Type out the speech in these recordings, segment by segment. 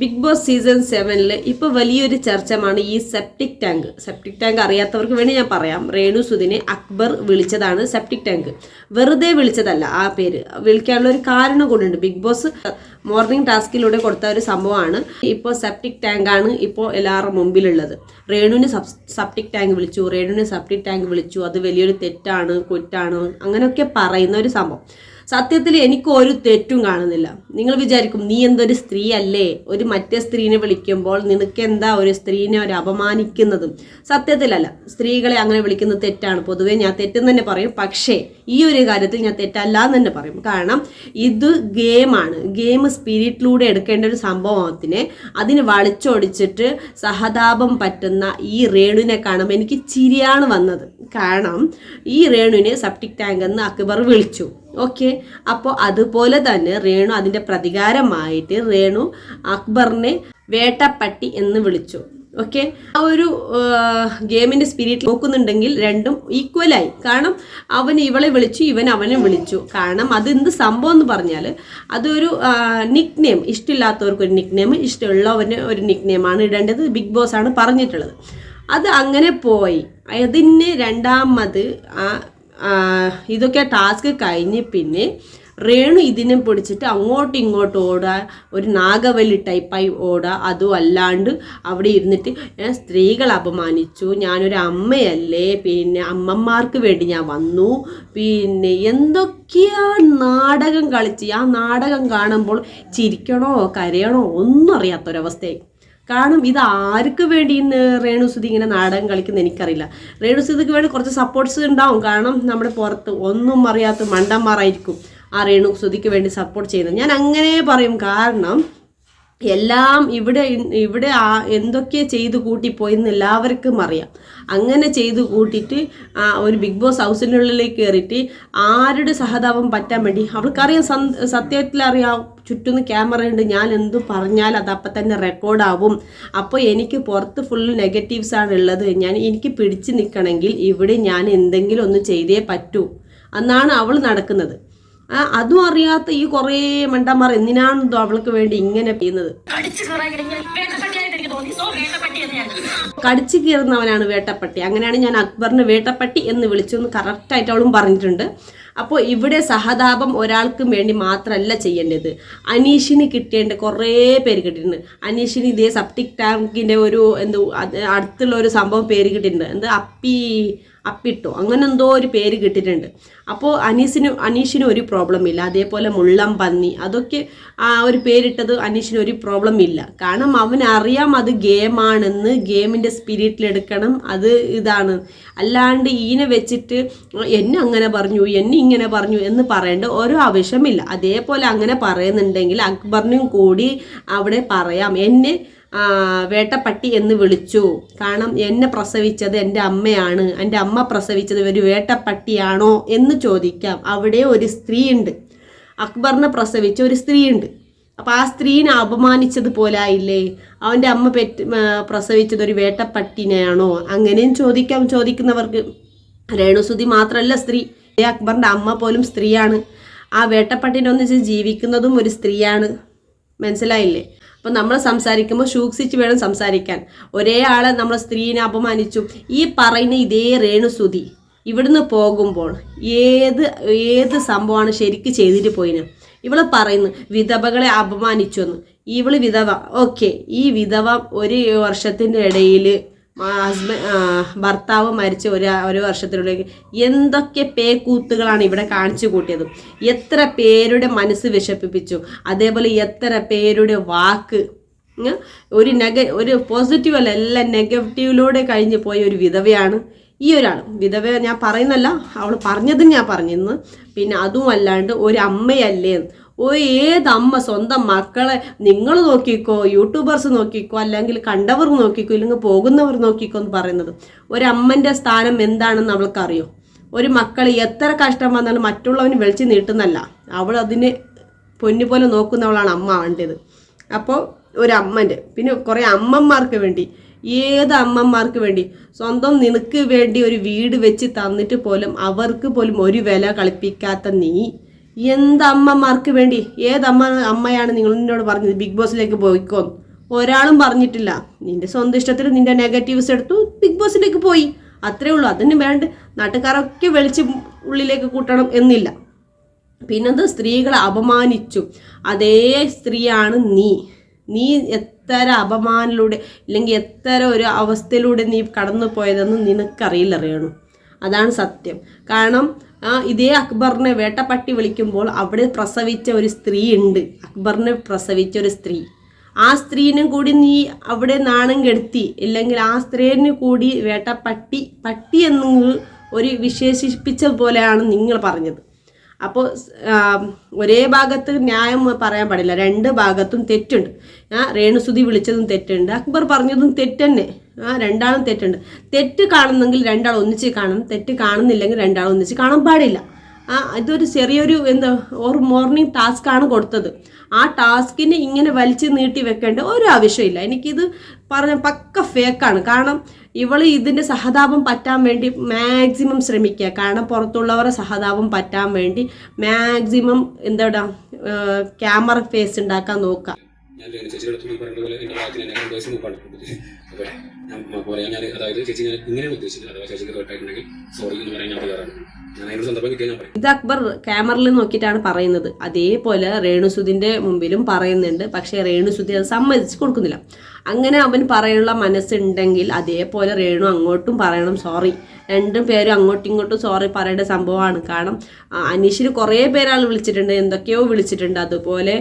Big boss season സെവനിൽ ഇപ്പോൾ വലിയൊരു ചർച്ചമാണ് ഈ സെപ്റ്റിക് ടാങ്ക്. സെപ്റ്റിക് ടാങ്ക് അറിയാത്തവർക്ക് വേണ്ടി ഞാൻ പറയാം. രേണു സുദിനെ അക്ബർ വിളിച്ചതാണ് സെപ്റ്റിക് ടാങ്ക്. വെറുതെ വിളിച്ചതല്ല ആ പേര്. വിളിക്കാനുള്ള ഒരു കാരണം കൊണ്ടുണ്ട് ബിഗ് ബോസ് മോർണിംഗ് ടാസ്കിലൂടെ കൊടുത്ത ഒരു സംഭവമാണ്. ഇപ്പോൾ സെപ്റ്റിക് ടാങ്കാണ് ഇപ്പോൾ എല്ലാവരുടെ മുമ്പിലുള്ളത്. റേണുവിന് സെപ്റ്റിക് ടാങ്ക് വിളിച്ചു. റേണുവിന് സെപ്റ്റിക് ടാങ്ക് വിളിച്ചു. അത് വലിയൊരു തെറ്റാണ് കുറ്റാണ് അങ്ങനെയൊക്കെ പറയുന്ന ഒരു സംഭവം. സത്യത്തിൽ എനിക്ക് ഒരു തെറ്റും കാണുന്നില്ല. നിങ്ങൾ വിചാരിക്കും നീ എന്തൊരു സ്ത്രീ അല്ലേ ഒരു മറ്റേ സ്ത്രീനെ വിളിക്കുമ്പോൾ നിനക്ക് എന്താ ഒരു സ്ത്രീനെ ഒരു അപമാനിക്കുന്നതും? സത്യത്തിലല്ല. സ്ത്രീകളെ അങ്ങനെ വിളിക്കുന്നത് തെറ്റാണ്. പൊതുവേ ഞാൻ തെറ്റെന്ന് തന്നെ പറയും. പക്ഷേ ഈ ഒരു കാര്യത്തിൽ ഞാൻ തെറ്റല്ല എന്ന് തന്നെ പറയും. കാരണം ഇത് ഗെയിമാണ്. ഗെയിം സ്പിരിറ്റിലൂടെ എടുക്കേണ്ട ഒരു സംഭവത്തിനെ അതിന് വളിച്ചൊടിച്ചിട്ട് സഹതാപം പറ്റുന്ന ഈ രേണുവിനെ കാണുമ്പോൾ എനിക്ക് ചിരിയാണ് വന്നത്. കാരണം ഈ രേണുവിനെ സെപ്റ്റിക് ടാങ്ക് എന്ന് അക്ബർ വിളിച്ചു. ഓക്കെ. അപ്പോൾ അതുപോലെ തന്നെ രേണു അതിന്റെ പ്രതികാരമായിട്ട് രേണു അക്ബറിനെ വേട്ടപ്പട്ടി എന്ന് വിളിച്ചു. ഓക്കെ. ആ ഒരു ഗെയിമിന്റെ സ്പിരിറ്റ് നോക്കുന്നുണ്ടെങ്കിൽ രണ്ടും ഈക്വലായി കാരണം അവൻ ഇവളെ വിളിച്ചു ഇവൻ അവനെ വിളിച്ചു. കാരണം അത് എന്ത് സംഭവം എന്ന് പറഞ്ഞാൽ അതൊരു നിക് നെയിം ഇഷ്ടമില്ലാത്തവർക്ക് ഒരു നിക് നെയിം ഇഷ്ടമുള്ളവന് ഒരു നിക് നെയിമാണ് ഇടേണ്ടത്. ബിഗ് ബോസ് ആണ് പറഞ്ഞിട്ടുള്ളത്. അത് അങ്ങനെ പോയി. അതിന് രണ്ടാമത് ആ ആ, ഇതൊക്കെ ടാസ്ക് കഴിഞ്ഞ് പിന്നെ റേണു ഇതിനെ പിടിച്ചിട്ട് അങ്ങോട്ടും ഇങ്ങോട്ടും ഓടുക ഒരു നാഗവല്ലി ടൈപ്പായി ഓടുക അതും അല്ലാണ്ട് അവിടെ ഇരുന്നിട്ട് ഞാൻ സ്ത്രീകൾ അപമാനിച്ചു ഞാനൊരു അമ്മയല്ലേ പിന്നെ അമ്മമാർക്ക് വേണ്ടി ഞാൻ വന്നു പിന്നെ എന്തൊക്കെയാ നാടകം കളിച്ച് ആ നാടകം കാണുമ്പോൾ ചിരിക്കണോ കരയണോ ഒന്നും അറിയാത്തൊരവസ്ഥയായി. കാരണം ഇത് ആർക്ക് വേണ്ടി ഇന്ന് രേണുസുതി ഇങ്ങനെ നാടകം കളിക്കുന്ന എനിക്കറിയില്ല. രേണുസുതിക്ക് വേണ്ടി കുറച്ച് സപ്പോർട്ട്സ് ഉണ്ടാവും. കാരണം നമ്മുടെ പുറത്ത് ഒന്നും അറിയാത്ത മണ്ടന്മാരായിരിക്കും ആ രേണുസുതിക്ക് വേണ്ടി സപ്പോർട്ട് ചെയ്യുന്നത്. ഞാൻ അങ്ങനെ പറയും. കാരണം എല്ലാം ഇവിടെ ഇവിടെ ആ എന്തൊക്കെ ചെയ്തു കൂട്ടിപ്പോയി എന്ന് എല്ലാവർക്കും അറിയാം. അങ്ങനെ ചെയ്തു കൂട്ടിയിട്ട് ഒരു ബിഗ് ബോസ് ഹൗസിനുള്ളിലേക്ക് കയറിയിട്ട് ആരുടെ സഹതാപം പറ്റാൻ വേണ്ടി അവൾക്കറിയാം സത്യത്തിൽ അറിയാം. ചുറ്റും ക്യാമറ ഉണ്ട്. ഞാൻ എന്തു പറഞ്ഞാൽ അത് അപ്പം തന്നെ റെക്കോർഡാവും അപ്പോൾ എനിക്ക് പുറത്ത് ഫുൾ നെഗറ്റീവ്സ് ആണ് ഉള്ളത്. ഞാൻ എനിക്ക് പിടിച്ചു നിൽക്കണമെങ്കിൽ ഇവിടെ ഞാൻ എന്തെങ്കിലും ഒന്ന് ചെയ്തേ പറ്റൂ. എന്നാണ് അവൾ നടക്കുന്നത്. ആ അതും അറിയാത്ത ഈ കുറേ മണ്ടന്മാർ എന്തിനാണെന്തോ അവൾക്ക് വേണ്ടി ഇങ്ങനെ ചെയ്യുന്നത്. കടിച്ചു കീറുന്നവനാണ് വേട്ടപ്പട്ടി അങ്ങനെയാണ് ഞാൻ അക്ബറിന് വേട്ടപ്പട്ടി എന്ന് വിളിച്ചു എന്ന് കറക്റ്റായിട്ട് അവളും പറഞ്ഞിട്ടുണ്ട്. അപ്പോൾ ഇവിടെ സഹതാപം ഒരാൾക്കും വേണ്ടി മാത്രമല്ല ചെയ്യേണ്ടത്. അനീഷിന് കിട്ടേണ്ട കുറേ പേര് കിട്ടിയിട്ടുണ്ട്. അനീഷിന് ഇതേ സപ്റ്റിക് ടാങ്കിന്റെ ഒരു എന്ത് അടുത്തുള്ള ഒരു സംഭവം പേര് കിട്ടിയിട്ടുണ്ട്. എന്ത്? അപ്പി അപ്പിട്ടോ. അങ്ങനെ എന്തോ ഒരു പേര് കിട്ടിയിട്ടുണ്ട്. അപ്പോൾ അനീസിന് അനീഷിന് ഒരു പ്രോബ്ലം ഇല്ല. അതേപോലെ മുള്ളം പന്നി അതൊക്കെ ആ ഒരു പേരിട്ടത് അനീഷിന് ഒരു പ്രോബ്ലം ഇല്ല. കാരണം അവൻ അറിയാം അത് ഗെയിമാണെന്ന് ഗെയിമിന്റെ സ്പിരിറ്റിലെടുക്കണം അത് ഇതാണ്. അല്ലാണ്ട് ഈനെ വെച്ചിട്ട് എന്നെ അങ്ങനെ പറഞ്ഞു എന്നെ ഇങ്ങനെ പറഞ്ഞു എന്ന് പറയേണ്ട ഓരോ ആവശ്യമില്ല. അതേപോലെ അങ്ങനെ പറയുന്നുണ്ടെങ്കിൽ അക്ബറിനും കൂടി അവിടെ പറയാം. എന്നെ വേട്ടപ്പട്ടി എന്ന് വിളിച്ചു. കാരണം എന്നെ പ്രസവിച്ചത് എന്റെ അമ്മയാണ്. എന്റെ അമ്മ പ്രസവിച്ചത് ഒരു വേട്ടപ്പട്ടിയാണോ എന്ന് ചോദിക്കാം. അവിടെ ഒരു സ്ത്രീ ഉണ്ട് അക്ബറിനെ പ്രസവിച്ച ഒരു സ്ത്രീ ഉണ്ട് അപ്പോൾ ആ സ്ത്രീനെ അപമാനിച്ചത് പോലായില്ലേ അവന്റെ അമ്മ പെറ്റ് പ്രസവിച്ചത് ഒരു വേട്ടപ്പട്ടിനെയാണോ? അങ്ങനെയും ചോദിക്കാം ചോദിക്കുന്നവർക്ക് രേണുസുതി മാത്രമല്ല സ്ത്രീ. അക്ബറിന്റെ അമ്മ പോലും സ്ത്രീയാണ്. ആ വേട്ടപ്പട്ടിനെ ഒന്നിച്ച് ജീവിക്കുന്നതും ഒരു സ്ത്രീയാണ്. മനസ്സിലായില്ലേ? അപ്പം നമ്മൾ സംസാരിക്കുമ്പോൾ സൂക്ഷിച്ച് വേണം സംസാരിക്കാൻ. ഒരേ ആളെ നമ്മൾ സ്ത്രീനെ അപമാനിച്ചു. ഈ പറയുന്ന ഇതേ രേണുസുതി ഇവിടുന്ന് പോകുമ്പോൾ ഏത് ഏത് സംഭവമാണ് ശരിക്ക് ചെയ്തിട്ട് പോയിന്? ഇവൾ പറയുന്നു വിധവകളെ അപമാനിച്ചു എന്ന് ഇവൾ വിധവ ഓക്കെ ഈ വിധവ ഒരു വർഷത്തിന്റെ ഇടയിൽ ഹസ്ബൻഡ് ഭർത്താവ് മരിച്ച ഒരു ഒരു വർഷത്തിനുള്ളിൽ എന്തൊക്കെ പേക്കൂത്തുകളാണ് ഇവിടെ കാണിച്ചു കൂട്ടിയത്? എത്ര പേരുടെ മനസ്സ് വിശപ്പിപ്പിച്ചു? അതേപോലെ എത്ര പേരുടെ വാക്ക്? ഒരു നെഗ ഒരു പോസിറ്റീവ് അല്ല എല്ലാം നെഗറ്റീവിലൂടെ കഴിഞ്ഞു പോയ ഒരു വിധവയാണ് ഈ ഒരാൾ. വിധവ ഞാൻ പറയുന്നല്ല അവൾ പറഞ്ഞതും ഞാൻ പറഞ്ഞിരുന്നു പിന്നെ അതും അല്ലാണ്ട് ഒരു അമ്മയല്ലേ ഓ ഏത് അമ്മ സ്വന്തം മക്കളെ നിങ്ങൾ നോക്കിക്കോ യൂട്യൂബേഴ്സ് നോക്കിക്കോ അല്ലെങ്കിൽ കണ്ടവർ നോക്കിക്കോ ഇല്ലെങ്കിൽ പോകുന്നവർ നോക്കിക്കോ എന്ന് പറയുന്നത്. ഒരമ്മന്റെ സ്ഥാനം എന്താണെന്ന് അവൾക്കറിയോ? ഒരു മക്കൾ എത്ര കഷ്ടം വന്നാലും മറ്റുള്ളവന് വിളിച്ച് നീട്ടുന്നല്ല അവൾ അതിനെ പൊന്നു പോലെ നോക്കുന്നവളാണ് അമ്മ ആവേണ്ടത് അപ്പോൾ ഒരു പിന്നെ കുറേ അമ്മമാർക്ക് വേണ്ടി ഏത് അമ്മമാർക്ക് വേണ്ടി? സ്വന്തം നിനക്ക് വേണ്ടി ഒരു വീട് വെച്ച് തന്നിട്ട് പോലും അവർക്ക് പോലും ഒരു വില കളിപ്പിക്കാത്ത നീ. എന്തമ്മമാർക്ക് വേണ്ടി? ഏതമ്മ അമ്മയാണ് നിങ്ങൾ എന്നോട് പറഞ്ഞത്? ബിഗ് ബോസിലേക്ക് പോയിക്കോന്ന് ഒരാളും പറഞ്ഞിട്ടില്ല. നിന്റെ സ്വന്തം ഇഷ്ടത്തിൽ നിന്റെ നെഗറ്റീവ്സ് എടുത്തു ബിഗ് ബോസിലേക്ക് പോയി. അത്രേ ഉള്ളൂ. അതിന് വേണ്ട. നാട്ടുകാരൊക്കെ വെളിച്ച് ഉള്ളിലേക്ക് കൂട്ടണം എന്നില്ല. പിന്നത് സ്ത്രീകളെ അപമാനിച്ചു. അതേ സ്ത്രീയാണ് നീ. നീ എത്ര അപമാനിലൂടെ ഇല്ലെങ്കിൽ എത്ര ഒരു അവസ്ഥയിലൂടെ നീ കടന്നു പോയതെന്ന് നിനക്കറിയില്ല അറിയണു അതാണ് സത്യം. കാരണം ഇതേ അക്ബറിനെ വേട്ടപ്പട്ടി വിളിക്കുമ്പോൾ അവിടെ പ്രസവിച്ച ഒരു സ്ത്രീ ഉണ്ട്. അക്ബറിനെ പ്രസവിച്ച ഒരു സ്ത്രീ. ആ സ്ത്രീനും കൂടി നീ അവിടെ നാണം കെടുത്തി. ഇല്ലെങ്കിൽ ആ സ്ത്രീനെ കൂടി വേട്ടപ്പട്ടി പട്ടി എന്ന് ഒരു വിശേഷിപ്പിച്ച പോലെയാണ് നിങ്ങൾ പറഞ്ഞത്. അപ്പോൾ ഒരേ ഭാഗത്ത് ന്യായം പറയാൻ പാടില്ല. രണ്ട് ഭാഗത്തും തെറ്റുണ്ട്. രേണുസുതി വിളിച്ചതും തെറ്റുണ്ട്. അക്ബർ പറഞ്ഞതും തെറ്റന്നെ. ആ രണ്ടാളും തെറ്റുണ്ട്. തെറ്റ് കാണുന്നെങ്കിൽ രണ്ടാൾ ഒന്നിച്ച് കാണും. തെറ്റ് കാണുന്നില്ലെങ്കിൽ രണ്ടാൾ ഒന്നിച്ച് കാണാൻ പാടില്ല. ആ ഇതൊരു ചെറിയൊരു എന്താ ഒരു മോർണിംഗ് ടാസ്ക് ആണ് കൊടുത്തത്. ആ ടാസ്കിന് ഇങ്ങനെ വലിച്ചു നീട്ടി വെക്കേണ്ട ഒരു ആവശ്യമില്ല. എനിക്കിത് പറഞ്ഞ പക്ക ഫേക്കാണ് കാരണം ഇവൾ ഇതിന്റെ സഹതാപം പറ്റാൻ വേണ്ടി മാക്സിമം ശ്രമിക്കുക. കാരണം പുറത്തുള്ളവരെ സഹതാപം പറ്റാൻ വേണ്ടി മാക്സിമം എന്താ ക്യാമറ ഫേസ് ഉണ്ടാക്കാൻ നോക്കുക. ഞാൻ രേണു ചേച്ചിയുടെ അടുത്ത് പറഞ്ഞ പോലെ എന്റെ പ്രായത്തിന് എന്നെ രണ്ട് വയസ്സ് മുമ്പാണ് അപ്പൊ ഞാൻ പറയാൻ ഞാൻ അതായത് ചേച്ചി ഞാൻ ഇങ്ങനെ ഉദ്ദേശിച്ചത്. അഥവാ ചേച്ചിക്ക് തോട്ടായിട്ടുണ്ടെങ്കിൽ സോറി എന്ന് പറയാൻ ഞാൻ തയ്യാറാണ്. ഇത് അക്ബർ ക്യാമറയിൽ നോക്കിയിട്ടാണ് പറയുന്നത്. അതേപോലെ രേണുസുദിന്റെ മുമ്പിലും പറയുന്നുണ്ട്. പക്ഷേ രേണുസുദി അത് സമ്മതിച്ച് കൊടുക്കുന്നില്ല. അങ്ങനെ അവൻ പറയാനുള്ള മനസ്സുണ്ടെങ്കിൽ അതേപോലെ രേണു അങ്ങോട്ടും പറയണം സോറി. രണ്ടും പേരും അങ്ങോട്ടും ഇങ്ങോട്ടും സോറി പറയേണ്ട സംഭവമാണ്. കാരണം അനീഷിന് കുറേ പേരാൾ വിളിച്ചിട്ടുണ്ട്. എന്തൊക്കെയോ വിളിച്ചിട്ടുണ്ട്. അതുപോലെ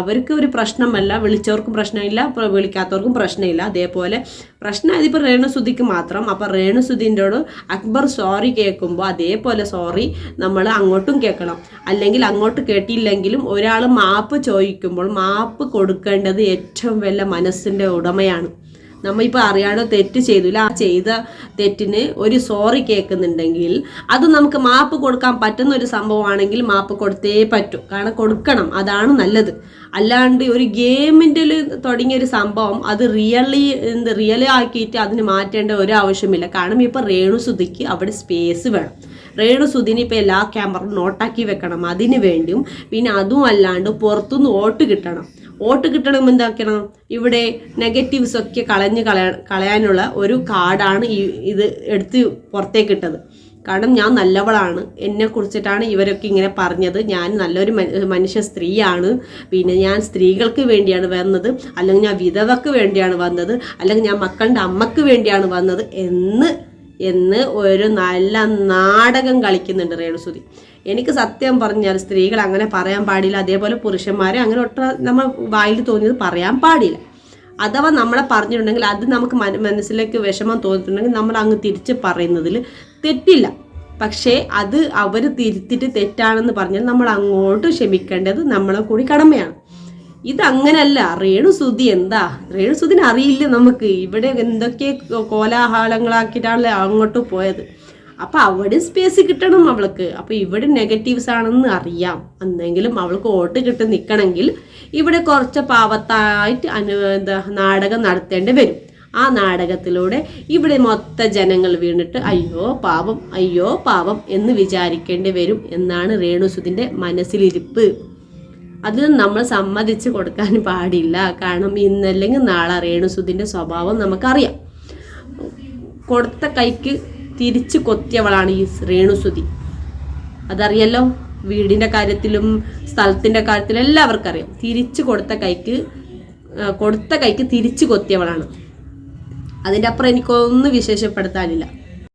അവർക്ക് ഒരു പ്രശ്നമല്ല. വിളിച്ചവർക്കും പ്രശ്നമില്ല. വിളിക്കാത്തവർക്കും പ്രശ്നമില്ല. അതേപോലെ പ്രശ്നം അതിപ്പോൾ രേണുസുതിക്ക് മാത്രം. അപ്പം രേണുസുതിന്റെയോട് അക്ബർ സോറി കേൾക്കുമ്പോൾ അതേപോലെ സോറി നമ്മൾ അങ്ങോട്ടും കേൾക്കണം. അല്ലെങ്കിൽ അങ്ങോട്ട് കേട്ടില്ലെങ്കിലും ഒരാൾ മാപ്പ് ചോദിക്കുമ്പോൾ മാപ്പ് കൊടുക്കേണ്ടത് ഏറ്റവും വലിയ മനസ്സിന്റെ ഉടമയാണ്. നമ്മ ഇപ്പോൾ അറിയാതെ തെറ്റ് ചെയ്തില്ല ആ ചെയ്ത തെറ്റിന് ഒരു സോറി കേൾക്കുന്നുണ്ടെങ്കിൽ അത് നമുക്ക് മാപ്പ് കൊടുക്കാൻ പറ്റുന്ന ഒരു സംഭവമാണെങ്കിൽ മാപ്പ് കൊടുത്തേ പറ്റൂ. കാരണം കൊടുക്കണം അതാണ് നല്ലത്. അല്ലാണ്ട് ഒരു ഗെയിമിന്റെ തുടങ്ങിയ ഒരു സംഭവം അത് റിയലി എന്ത് റിയലി ആക്കിയിട്ട് അതിന് മാറ്റേണ്ട ഒരു ആവശ്യമില്ല. കാരണം ഇപ്പോൾ രേണുസുതിക്ക് അവിടെ സ്പേസ് വേണം. രേണു ഇപ്പം എല്ലാ ക്യാമറയും നോട്ടാക്കി വെക്കണം. അതിന് വേണ്ടിയും പിന്നെ അതും അല്ലാണ്ട് പുറത്തുനിന്ന് വോട്ട് കിട്ടണം. വോട്ട് കിട്ടണം എന്താക്കണം? ഇവിടെ നെഗറ്റീവ്സ് ഒക്കെ കളഞ്ഞ് കളയാ കളയാനുള്ള ഒരു കാർഡാണ് ഈ ഇത് എടുത്ത് പുറത്തേക്ക് ഇട്ടത് കാരണം ഞാൻ നല്ലവളാണ്. എന്നെ കുറിച്ചിട്ടാണ് ഇവരൊക്കെ ഇങ്ങനെ പറഞ്ഞത്. ഞാൻ നല്ലൊരു മനുഷ്യ സ്ത്രീയാണ്. പിന്നെ ഞാൻ സ്ത്രീകൾക്ക് വേണ്ടിയാണ് വന്നത്. അല്ലെങ്കിൽ ഞാൻ വിധവക്ക് വേണ്ടിയാണ് വന്നത്. അല്ലെങ്കിൽ ഞാൻ മക്കളുടെ അമ്മയ്ക്ക് വേണ്ടിയാണ് വന്നത് എന്ന് എന്ന് ഒരു നല്ല നാടകം കളിക്കുന്നുണ്ട് രേണുസുതി. എനിക്ക് സത്യം പറഞ്ഞാൽ സ്ത്രീകൾ അങ്ങനെ പറയാൻ പാടില്ല. അതേപോലെ പുരുഷന്മാരെ അങ്ങനെ ഒട്ട നമ്മൾ വായിൽ തോന്നിയത് പറയാൻ പാടില്ല. അഥവാ നമ്മളെ പറഞ്ഞിട്ടുണ്ടെങ്കിൽ അത് നമുക്ക് മനസ്സിലേക്ക് വിഷമം തോന്നിയിട്ടുണ്ടെങ്കിൽ നമ്മൾ അങ്ങ് തിരിച്ച് പറയുന്നതിൽ തെറ്റില്ല. പക്ഷേ അത് അവർ തിരുത്തിട്ട് തെറ്റാണെന്ന് പറഞ്ഞാൽ നമ്മൾ അങ്ങോട്ട് ക്ഷമിക്കേണ്ടത് നമ്മളെ കൂടി കടമയാണ്. ഇതങ്ങനല്ല. രേണുസുതി എന്താ? രേണുസുതിന് അറിയില്ല നമുക്ക്. ഇവിടെ എന്തൊക്കെ കോലാഹലങ്ങളാക്കിയിട്ടാണ് അങ്ങോട്ട് പോയത്? അപ്പൊ അവിടെ സ്പേസ് കിട്ടണം അവൾക്ക്. അപ്പൊ ഇവിടെ നെഗറ്റീവ്സ് ആണെന്ന് അറിയാം. എന്നെങ്കിലും അവൾക്ക് വോട്ട് കിട്ടി നിൽക്കണമെങ്കിൽ ഇവിടെ കുറച്ച് പാവത്തായിട്ട് അനു എന്താ നാടകം നടത്തേണ്ടി വരും. ആ നാടകത്തിലൂടെ ഇവിടെ മൊത്ത ജനങ്ങൾ വീണിട്ട് അയ്യോ പാവം അയ്യോ പാവം എന്ന് വിചാരിക്കേണ്ടി വരും എന്നാണ് രേണുസുതിന്റെ മനസ്സിലിരിപ്പ്. അതിന് നമ്മൾ സമ്മതിച്ച് കൊടുക്കാൻ പാടില്ല. കാരണം ഇന്നല്ലെങ്കിൽ നാളെ രേണുസുതിന്റെ സ്വഭാവം നമുക്കറിയാം. കൊടുത്ത കൈക്ക് തിരിച്ചു കൊത്തിയവളാണ് ഈ രേണുസുതി. അതറിയല്ലോ വീടിന്റെ കാര്യത്തിലും സ്ഥലത്തിന്റെ കാര്യത്തിലും എല്ലാവർക്കും അറിയാം തിരിച്ചു കൊടുത്ത കൈക്ക് കൊടുത്ത കൈക്ക് തിരിച്ചു കൊത്തിയവളാണ്. അതിന്റെ അപ്പുറം എനിക്കൊന്നും വിശേഷപ്പെടുത്താനില്ല.